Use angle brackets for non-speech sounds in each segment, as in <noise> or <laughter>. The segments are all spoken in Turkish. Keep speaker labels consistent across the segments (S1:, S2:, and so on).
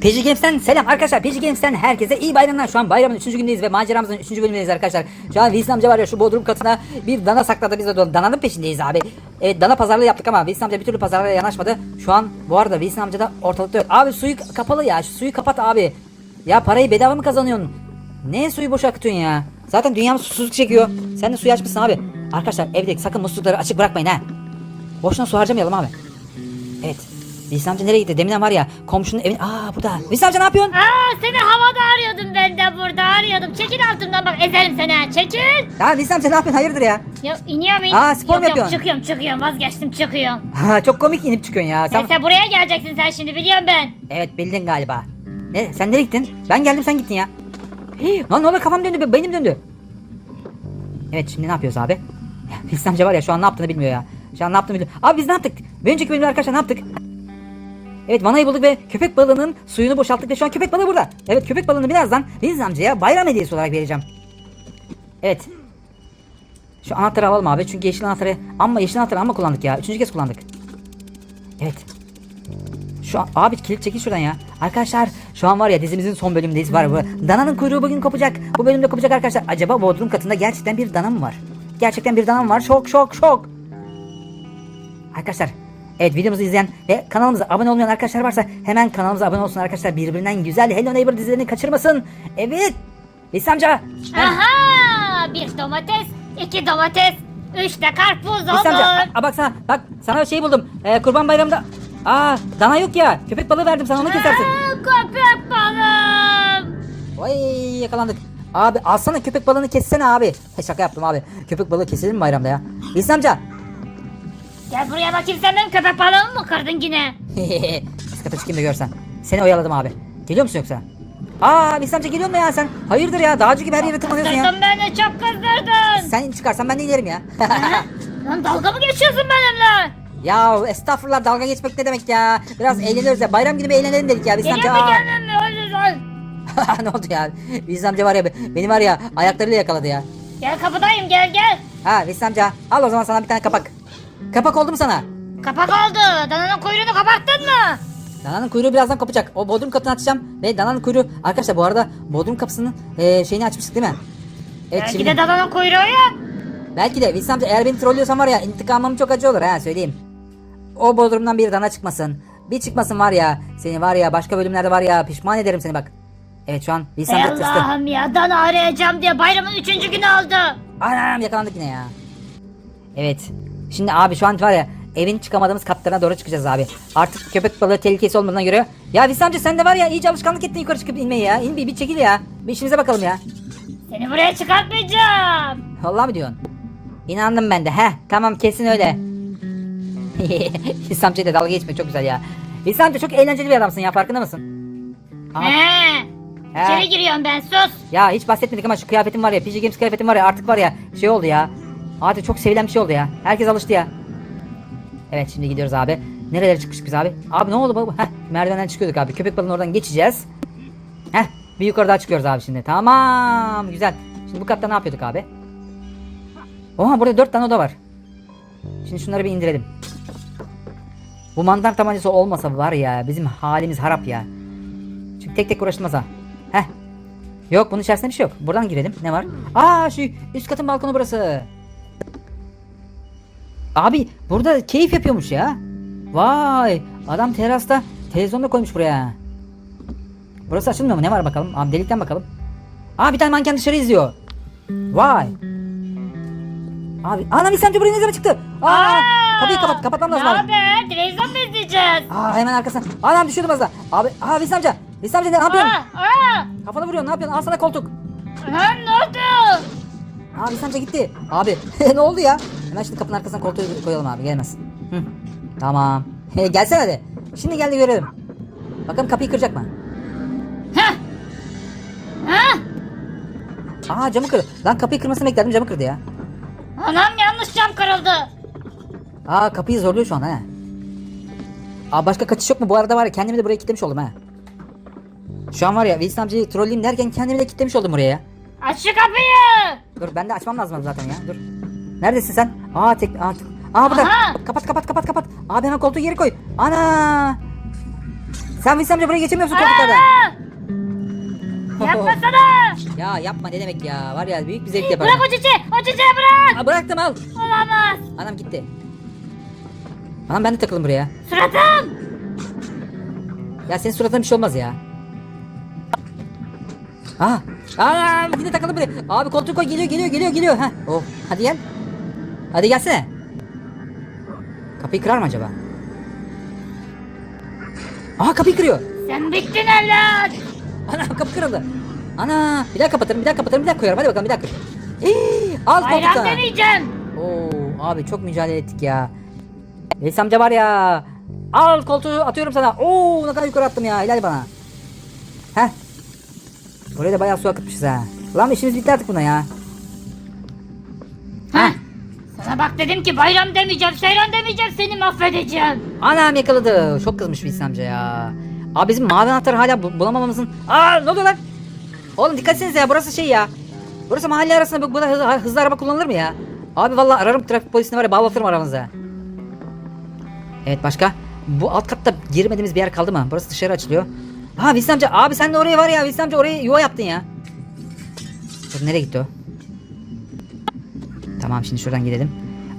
S1: PG Games'ten selam arkadaşlar. PG Games'ten herkese iyi bayramlar. Şu an bayramın 3. gündeyiz ve maceramızın 3. bölümündeyiz arkadaşlar. Şu an Wilson amca var ya şu bodrum katına bir dana sakladı. Biz de dananın peşindeyiz abi. Evet dana pazarlığı yaptık ama Wilson amca bir türlü pazarlığa yanaşmadı. Şu an bu arada Wilson amca da ortalıkta yok. Abi suyu kapalı ya. Şu suyu kapat abi. Ya parayı bedava mı kazanıyorsun? Ne suyu boş akıtıyorsun ya? Zaten dünyamız susuzluk çekiyor. Sen de suyu açmışsın abi. Arkadaşlar evdeki sakın muslukları açık bırakmayın ha. Boşuna su harcamayalım abi. Evet. Wilson amca nereye gitti? Deminden var ya komşunun evin... Aa burada. Wilson amca ne yapıyorsun?
S2: Aa seni havada arıyordum ben de burada arıyordum. Çekil altından bak ezerim seni. ha. Çekil.
S1: Ya Wilson amca ne yapıyorsun? Hayırdır ya?
S2: Ya iniyor muyum?
S1: Aa, spor mu yapıyorsun?
S2: Çıkıyorum çıkıyorum vazgeçtim çıkıyorum. <laughs>
S1: Ha, çok komik inip çıkıyorsun ya. Sen...
S2: Neyse buraya geleceksin sen şimdi biliyorum ben.
S1: Evet bildin galiba. Ne? Sen nereye gittin? Ben geldim sen gittin ya. Hii, lan ne oluyor kafam döndü be- beynim döndü. Evet şimdi ne yapıyoruz abi? Wilson amca var ya şu an ne yaptığını bilmiyor ya. Şu an ne yaptığını bilmiyor. Abi biz ne yaptık? Bir önceki bölümde arkadaşlar ne yaptık? Evet vanayı bulduk ve köpek balığının suyunu boşalttık ve şu an köpek balığı burada. Evet köpek balığını birazdan Wilson amcaya bayram hediyesi olarak vereceğim. Evet. Şu anahtarı alalım abi çünkü yeşil anahtarı ama yeşil anahtarı ama kullandık ya. Üçüncü kez kullandık. Evet. Şu an abi kilit çekil şuradan ya. Arkadaşlar şu an var ya dizimizin son bölümündeyiz var bu. Dananın kuyruğu bugün kopacak. Bu bölümde kopacak arkadaşlar. Acaba Bodrum katında gerçekten bir dana mı var? Gerçekten bir dana mı var? Şok şok şok. Arkadaşlar Evet videomuzu izleyen ve kanalımıza abone olmayan arkadaşlar varsa hemen kanalımıza abone olsun arkadaşlar. Birbirinden güzel Hello Neighbor dizilerini kaçırmasın. Evet. Veysel amca.
S2: Aha bir domates, iki domates, üç de karpuz
S1: Veysel amca.
S2: olur.
S1: Aa, bak sana bak sana şey buldum. Ee, kurban bayramında. Aa dana yok ya. Köpek balığı verdim sana onu kesersin.
S2: Aa, köpek balım.
S1: Vay yakalandık. Abi alsana köpek balığını kessene abi. He, şaka yaptım abi. Köpek balığı keselim mi bayramda ya? Veysel amca.
S2: Gel buraya bakayım sen benim köpek balığımı mı kırdın yine?
S1: Sıkıntı çıkayım da görsen. Seni oyaladım abi. Geliyor musun yoksa? Aa amca geliyor mu ya sen? Hayırdır ya dağcı gibi her yere tırmanıyorsun ya.
S2: Kızdırdın beni çok kızdırdın.
S1: Sen çıkarsan ben de inerim ya. <laughs>
S2: Lan dalga mı geçiyorsun benimle?
S1: ya estağfurullah dalga geçmek ne demek ya? Biraz eğleniyoruz ya. Bayram günü bir eğlenelim dedik ya. Veysel
S2: Geliyor mu gelmem mi? Öyle lan. <laughs>
S1: ne oldu ya? Veysel amca var ya beni var ya ayaklarıyla yakaladı ya.
S2: Gel kapıdayım gel gel.
S1: Ha Veysel amca al o zaman sana bir tane kapak. Kapak oldu mu sana?
S2: Kapak oldu. Dananın kuyruğunu kapattın mı?
S1: Dananın kuyruğu birazdan kopacak. O bodrum kapısını açacağım ve dananın kuyruğu arkadaşlar bu arada bodrum kapısının eee, şeyini açmıştık değil mi? Evet
S2: Belki
S1: şimdi
S2: de dananın kuyruğu ya.
S1: belki de Wilson amca eğer beni trollüyorsan var ya intikamım çok acı olur ha söyleyeyim. O bodrumdan bir dana çıkmasın. Bir çıkmasın var ya seni var ya başka bölümlerde var ya pişman ederim seni bak. Evet şu an Wilson amca tırstı.
S2: Allah'ım ya dana arayacağım diye bayramın üçüncü günü oldu.
S1: Anam yakalandık yine ya. Evet. Şimdi abi şu an var ya evin çıkamadığımız katlarına doğru çıkacağız abi. Artık köpek balığı tehlikesi olmadığına göre. Ya Wilson amca sen de var ya iyice alışkanlık ettin yukarı çıkıp inmeyi ya. İn bir, bir çekil ya. Bir işimize bakalım ya.
S2: Seni buraya çıkartmayacağım.
S1: Vallahi mi diyorsun? İnandım ben de. Heh tamam kesin öyle. Wilson amcayla dalga geçme çok güzel ya. Wilson amca çok eğlenceli bir adamsın ya farkında mısın? Aha.
S2: He.
S1: He.
S2: İçeri giriyorum ben sus.
S1: Ya hiç bahsetmedik ama şu kıyafetim var ya. PG Games kıyafetim var ya artık var ya şey oldu ya. Artık çok sevilen bir şey oldu ya. Herkes alıştı ya. Evet şimdi gidiyoruz abi. Nerelere çıkmıştık biz abi? Abi ne oldu baba? Heh merdivenden çıkıyorduk abi. Köpek balığının oradan geçeceğiz. Heh bir yukarı daha çıkıyoruz abi şimdi. Tamam güzel. Şimdi bu katta ne yapıyorduk abi? Oha burada dört tane oda var. Şimdi şunları bir indirelim. Bu mantar tabancası olmasa var ya bizim halimiz harap ya. Çünkü tek tek uğraşılmaz ha. Heh. Yok bunun içerisinde bir şey yok. Buradan girelim. Ne var? Aa şu üst katın balkonu burası. Abi burada keyif yapıyormuş ya. Vay adam terasta televizyonda koymuş buraya. Burası açılmıyor mu? Ne var bakalım? Abi delikten bakalım. Aa bir tane manken dışarı izliyor. Vay. Abi anam İslamcı buraya ne zaman çıktı? Aa, kapıyı kapat kapatmam lazım abi.
S2: haber? Televizyon mu izleyeceğiz?
S1: Aa hemen arkasına. Anam düşüyordum az daha. Abi aa. Veysel amca ne yapıyorsun?
S2: Aa, aa.
S1: Kafanı vuruyorsun ne yapıyorsun? Al sana koltuk.
S2: Lan ne oldu?
S1: Abi sence gitti. Abi <laughs> ne oldu ya? Hemen şimdi kapının arkasına koltuğu koyalım abi gelmez. Hı. Tamam. He, gelsene hadi. Şimdi geldi görelim. Bakalım kapıyı kıracak mı?
S2: Heh. Heh.
S1: Aa camı kırdı. Lan kapıyı kırmasını beklerdim camı kırdı ya.
S2: Anam yanlış cam kırıldı.
S1: Aa kapıyı zorluyor şu an ha. Aa başka kaçış yok mu? Bu arada var ya kendimi de buraya kilitlemiş oldum ha. Şu an var ya Wilson amcayı trolleyeyim derken kendimi de kilitlemiş oldum buraya ya.
S2: Aç şu kapıyı.
S1: Dur ben de açmam lazım zaten ya. Dur. Neredesin sen? Aa tek aa, tek- aa burada.
S2: Aha!
S1: Kapat kapat kapat kapat. Abi hemen koltuğu geri koy. Ana! Sen Wilson amca buraya geçemiyorsun koltuklardan.
S2: Yapmasana.
S1: Ya yapma ne demek ya. Var ya büyük bir zevk yaparım.
S2: Bırak o çiçeği. O çiçeği bırak.
S1: Aa, bıraktım al.
S2: Olamaz.
S1: Anam gitti. Anam ben de takıldım buraya.
S2: Suratım.
S1: Ya senin suratına bir şey olmaz ya. Aa, aa yine takıldım buraya. Abi koltuğu koy geliyor geliyor geliyor geliyor. Heh. Oh, hadi gel. Hadi gelsene. Kapıyı kırar mı acaba? Aa kapıyı kırıyor.
S2: Sen bittin evlat.
S1: Ana kapı kırıldı. Ana bir daha kapatırım bir daha kapatırım bir daha koyarım hadi bakalım bir daha kır. Hii, al
S2: Bayram
S1: koltuktan.
S2: demeyeceğim.
S1: Oo abi çok mücadele ettik ya. Veys amca var ya. Al koltuğu atıyorum sana. Oo ne kadar yukarı attım ya. Helal bana. Heh. Buraya da bayağı su akıtmışız ha. Lan işimiz bitti artık buna ya.
S2: Bak dedim ki bayram demeyeceğim, seyran demeyeceğim, seni mahvedeceğim.
S1: Anam yakaladı. Çok kızmış Veys amca ya. Abi bizim mavi anahtarı hala bu- bulamamamızın... Aa ne oluyor lan? Oğlum dikkat etsenize ya burası şey ya. Burası mahalle arasında bu, kadar hızlı, hızlı araba kullanılır mı ya? Abi vallahi ararım trafik polisini var ya bağlatırım aramıza. Evet başka? Bu alt katta girmediğimiz bir yer kaldı mı? Burası dışarı açılıyor. Ha Veys amca abi sen de oraya var ya Veys amca oraya yuva yaptın ya. Dur nereye gitti o? Tamam şimdi şuradan gidelim.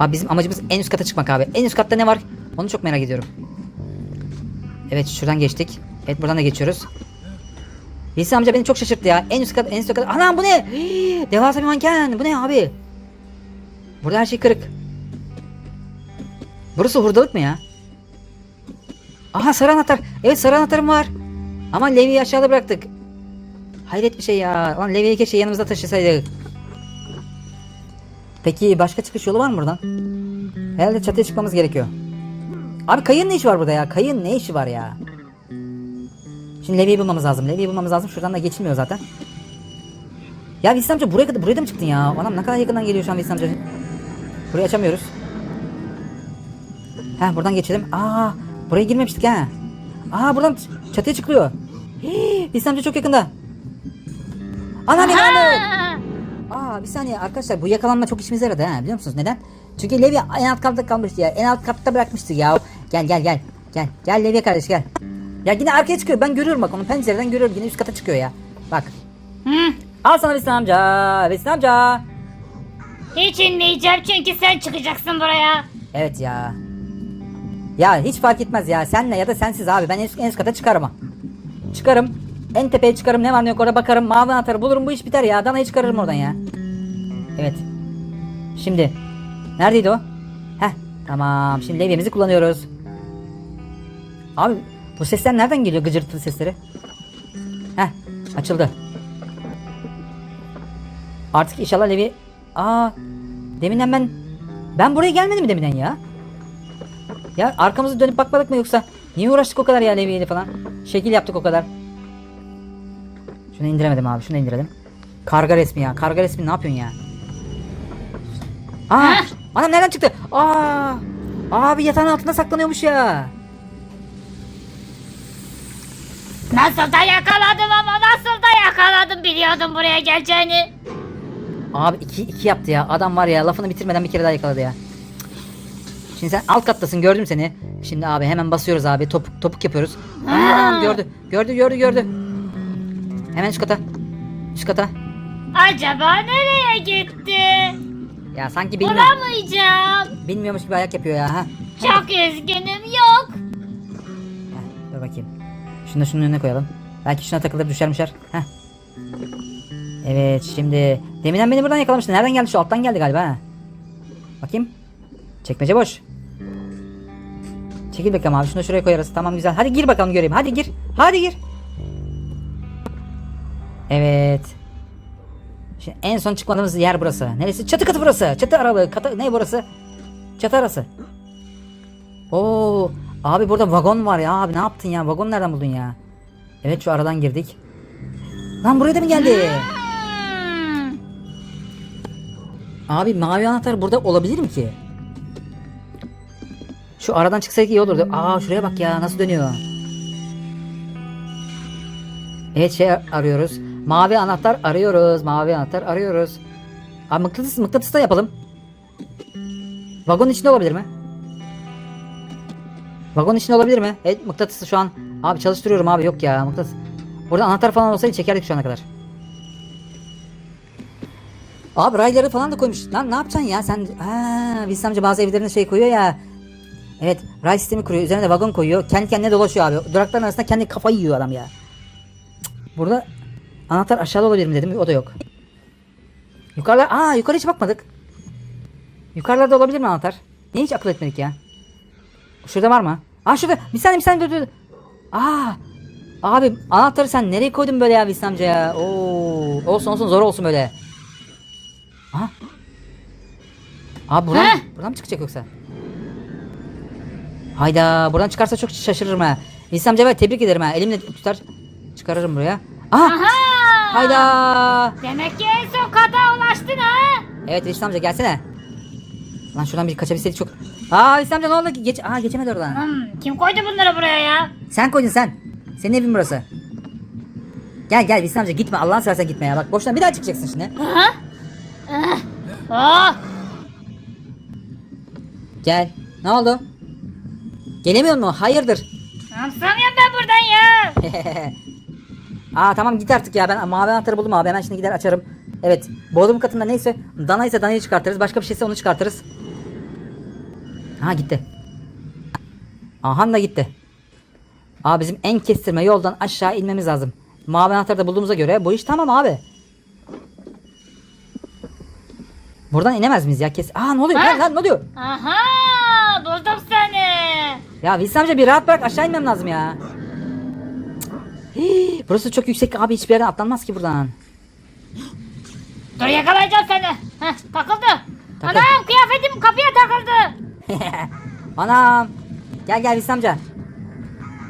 S1: Abi bizim amacımız en üst kata çıkmak abi. En üst katta ne var? Onu çok merak ediyorum. Evet şuradan geçtik. Evet buradan da geçiyoruz. Veys amca beni çok şaşırttı ya. En üst kat en üst kat. Anam bu ne? Devasa bir manken. Bu ne abi? Burada her şey kırık. Burası hurdalık mı ya? Aha sarı anahtar. Evet sarı anahtarım var. Ama Levi'yi aşağıda bıraktık. Hayret bir şey ya. Lan Levi'yi keşke yanımızda taşısaydık. Peki başka çıkış yolu var mı buradan? Herhalde çatıya çıkmamız gerekiyor. Abi kayın ne işi var burada ya? Kayın ne işi var ya? Şimdi Levi'yi bulmamız lazım. Levi'yi bulmamız lazım. Şuradan da geçilmiyor zaten. Ya Veysel amca buraya kadar buraya da mı çıktın ya? Anam ne kadar yakından geliyor şu an Veysel amca. Burayı açamıyoruz. Heh buradan geçelim. Aa buraya girmemiştik ha. Aa buradan çatıya çıkılıyor. Hii, amca çok yakında. Anam yakalandı. Aa bir saniye arkadaşlar bu yakalanma çok işimize yaradı ha biliyor musunuz neden? Çünkü Levi en alt katta kalmıştı ya. En alt katta bırakmıştı ya. Gel gel gel. Gel. Gel Levi kardeş gel. Ya yine arkaya çıkıyor. Ben görüyorum bak onu pencereden görüyorum. Yine üst kata çıkıyor ya. Bak.
S2: Hı,
S1: Al sana Vesin amca. Vesin amca.
S2: hiç inmeyeceğim çünkü sen çıkacaksın buraya.
S1: Evet ya. Ya hiç fark etmez ya. Senle ya da sensiz abi. Ben en üst, en üst kata çıkarım. Çıkarım. En tepeye çıkarım. Ne var ne yok orada bakarım. Mavi anahtarı bulurum. Bu iş biter ya. Danayı çıkarırım oradan ya. Evet. Şimdi. Neredeydi o? Heh. Tamam. Şimdi levyemizi kullanıyoruz. Abi bu sesler nereden geliyor gıcırtılı sesleri? Heh. Açıldı. Artık inşallah levye... Aa. Deminden ben... Ben buraya gelmedim mi deminden ya? Ya arkamızı dönüp bakmadık mı yoksa? Niye uğraştık o kadar ya levyeyle falan? Şekil yaptık o kadar. Şunu indiremedim abi. Şunu indirelim. Karga resmi ya. Karga resmi ne yapıyorsun ya? Aa!
S2: Heh.
S1: Anam nereden çıktı? Aa! Abi yatağın altında saklanıyormuş ya.
S2: Nasıl da yakaladım ama nasıl da yakaladım biliyordum buraya geleceğini.
S1: Abi iki, iki yaptı ya. Adam var ya lafını bitirmeden bir kere daha yakaladı ya. Şimdi sen alt kattasın gördüm seni. Şimdi abi hemen basıyoruz abi. Topuk topuk yapıyoruz. Aa, gördü. Gördü gördü gördü. Hemen üst kata. Üst kata.
S2: Acaba nereye gitti?
S1: Ya sanki bilmiyor,
S2: Bulamayacağım.
S1: bilmiyormuş gibi ayak yapıyor ya. Ha.
S2: Çok üzgünüm yok.
S1: Heh, dur bakayım. Şunu da şunun önüne koyalım. Belki şuna takılır düşer düşer. Heh. Evet şimdi. Deminden beni buradan yakalamıştı. Nereden geldi şu alttan geldi galiba ha. Bakayım. Çekmece boş. Çekil bakalım abi şunu da şuraya koyarız. Tamam güzel. Hadi gir bakalım göreyim. Hadi gir. Hadi gir. Evet. En son çıkmadığımız yer burası. Neresi? Çatı katı burası. Çatı aralığı. Katı, ne burası? Çatı arası. Oo, abi burada vagon var ya abi ne yaptın ya? Vagon nereden buldun ya? Evet şu aradan girdik. Lan buraya da mı geldi? Abi mavi anahtar burada olabilir mi ki? Şu aradan çıksaydık iyi olurdu. Aa şuraya bak ya nasıl dönüyor. Evet şey arıyoruz. Mavi anahtar arıyoruz. Mavi anahtar arıyoruz. Abi mıknatıs mıknatıs da yapalım. Vagonun içinde olabilir mi? Vagonun içinde olabilir mi? Evet mıknatısı şu an. Abi çalıştırıyorum abi yok ya mıknatıs. Burada anahtar falan olsaydı çekerdik şu ana kadar. Abi rayları falan da koymuş. Lan ne yapacaksın ya sen? Ha, Wilson amca bazı evlerine şey koyuyor ya. Evet ray sistemi kuruyor. Üzerine de vagon koyuyor. Kendi kendine dolaşıyor abi. Durakların arasında kendi kafayı yiyor adam ya. Burada anahtar aşağıda olabilir mi dedim. O da yok. Yukarılar... Aa yukarı hiç bakmadık. Yukarılarda olabilir mi anahtar? Niye hiç akıl etmedik ya? Şurada var mı? Aa şurada. Bir saniye bir saniye dur dur. Aa. Abi anahtarı sen nereye koydun böyle ya amca ya? Oo. Olsun olsun zor olsun böyle. Aha. Abi buradan,
S2: Heh.
S1: buradan mı çıkacak yoksa? Hayda buradan çıkarsa çok şaşırırım ha. Amca ben tebrik ederim ha. Elimle tutar çıkarırım buraya. Aha.
S2: Aha!
S1: Hayda.
S2: Demek ki en son kata ulaştın ha?
S1: Evet Wilson amca gelsene. Lan şuradan bir kaçabilseydik çok. Aa Wilson amca ne oldu? Geç Aa geçemedi oradan.
S2: Hmm, kim koydu bunları buraya ya?
S1: Sen koydun sen. Senin evin burası. Gel gel Wilson amca gitme Allah'ını seversen gitme ya. Bak boşuna bir daha çıkacaksın şimdi.
S2: Ha? Ah! Oh!
S1: Gel. Ne oldu? Gelemiyor mu? Hayırdır?
S2: Anlamıyorum ben buradan ya. <laughs>
S1: Aa tamam git artık ya ben mavi anahtarı buldum abi hemen şimdi gider açarım. Evet bodrum katında neyse dana ise danayı çıkartırız başka bir şeyse onu çıkartırız. Ha gitti. Aha da gitti. Aa bizim en kestirme yoldan aşağı inmemiz lazım. Mavi anahtarı da bulduğumuza göre bu iş tamam abi. Buradan inemez miyiz ya kes? Aa ne oluyor?
S2: Ha?
S1: Lan, lan ne oluyor?
S2: Aha! Buldum seni.
S1: Ya Wilson amca bir rahat bırak aşağı inmem lazım ya. Hii, burası çok yüksek abi hiçbir yerden atlanmaz ki buradan.
S2: Dur yakalayacağım seni. Heh, takıldı.
S1: Takıl.
S2: Anam kıyafetim kapıya takıldı. <laughs>
S1: Anam. Gel gel Wilson amca.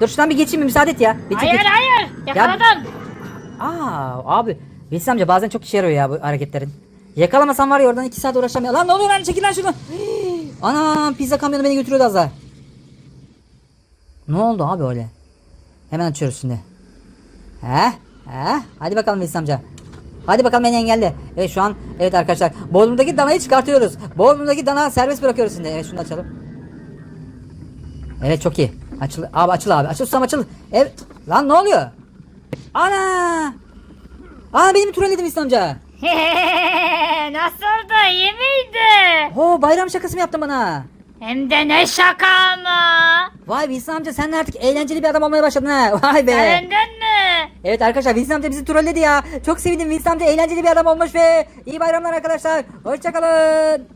S1: Dur şuradan bir geçeyim mi müsaade et ya. Bir
S2: hayır
S1: geç-
S2: hayır. Yakaladım.
S1: Aa abi. Wilson amca bazen çok işe yarıyor ya bu hareketlerin. Yakalamasam var ya oradan iki saat uğraşamıyor. Lan ne oluyor lan çekil lan şunu. Hii, Anam pizza kamyonu beni götürüyordu az daha. Ne oldu abi öyle? Hemen açıyoruz şimdi. He? He? Hadi bakalım Wilson amca. Hadi bakalım beni engelle. Evet şu an evet arkadaşlar. Bodrum'daki danayı çıkartıyoruz. Bodrum'daki dana serbest bırakıyoruz şimdi. Evet şunu açalım. Evet çok iyi. Açıl abi açıl abi. Açıl susam açıl. Evet. Lan ne oluyor? Ana! Aa benim trolledim İslam amca. <laughs>
S2: Nasıldı? İyi miydi?
S1: Ho bayram şakası mı yaptın bana?
S2: Hem de ne şaka ama.
S1: Vay Wilson amca sen de artık eğlenceli bir adam olmaya başladın ha. <laughs> Vay be.
S2: Senden mi?
S1: Evet arkadaşlar Wilson amca bizi trolledi ya. Çok sevindim Wilson amca eğlenceli bir adam olmuş ve iyi bayramlar arkadaşlar. Hoşçakalın.